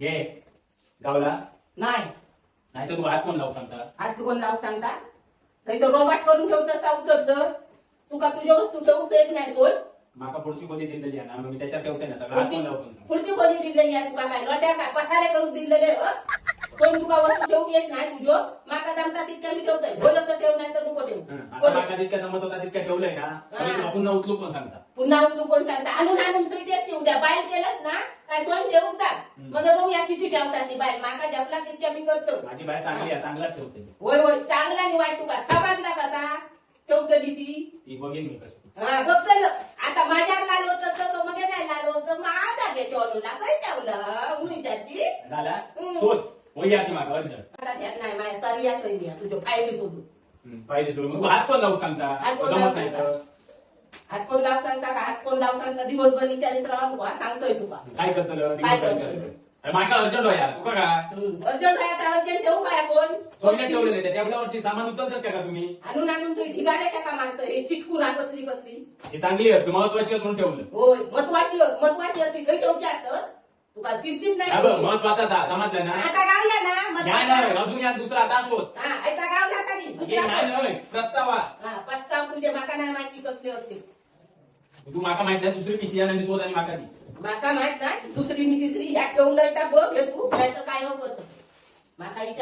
घे गावला? नाही. नाही तर तू हात कोण लावू सांगता? आज तू कोण नाव सांगता? थंयसर रोबाट करून ठेवत असता उचलत तुका तुझ्या वस्तू ठेवूच येत नाही कोण माका पुढची कोणी दिलेली आहे ना मग मी त्याच्यात ठेवते ना सगळं हात पुढची कोण लावू सांगता. पुढची कोणी दिलेली आहे तुका काय? लोट्या काय? पसारे करून दिलेले अ? कोण तुका वस्तू ठेवू येत नाही तुझ्यो? माका जमता तितक्या मी ठेवतोय. बोलत तर ठेव नाही तर नको ठेवू. हं, आता कोण? माका जितक्या जमत होता तितक्या ठेवलंय ना हा. तुला पुन्हा उचलू कोण सांगता? पुन्हा तू कोण सांगता? आणून आणून तू इथे शिव द्या बाहेर केलंस ना? काय सांग. हम्म. म्हणजे बघू या किती ठेवतात ती बाहेर. माका जपला तितक्या मी करतो. माझी बाय चांगली आहे चांगलाच ठेवते. मी. होय होय. चांगला आणि वाईट तुका समजला कसा? ठेवतली ती. ती बघीन मी कशी. हा बघतलं आता माझ्यावर लाल होतं तसं मग नाही लाल होतं. मग आता घेते अनुला. काय ठेवलं? उन्हीच्याची झाला. शोध होई आधी मागा अर्ज आता ध्यान नाही माझ्या तरी या तुझ्या फायदे सोडून. पाहिजे सोडून. मग तू हात कोण लावू सांगता? जमत नाही तर. हात कोण लाव सांगता का? हात कोण लाव सांगता दिवसभर विचारित राहा नको सांगतोय तुका. काय करतलं काय करतलं? माका अर्जंट हो यार तुका काय अर्जंट आहे आता अर्जंट ठेवू काय कोण ठेवलेले सामान उचलतात का का तुम्ही? आणून आणून तू ढिगारे का का मारतोय? हे चिटकून आ कसली कसली? ही चांगली आहे. महत्वाची आहे म्हणून ठेवलं. होय. महत्वाची महत्वाची असती खंय ठेवची असतं तुका चिंतित बघ, नाही महत्त्वाचा था समजलं ना. आता गावया ना या महत्त्वाचा. नाही अजून या दुसरा हा आता गावला का नाही? प्रस्तावा हा पत्ता तुझे माका नाही माहिती कसले असते तू माका माहीत नाही दुसरी पिशी आणि शोध आणि माका दी. माका माहीत नाही दुसरी मी तिसरी या ठेवून बघ हे तू काय काय हो करतो माका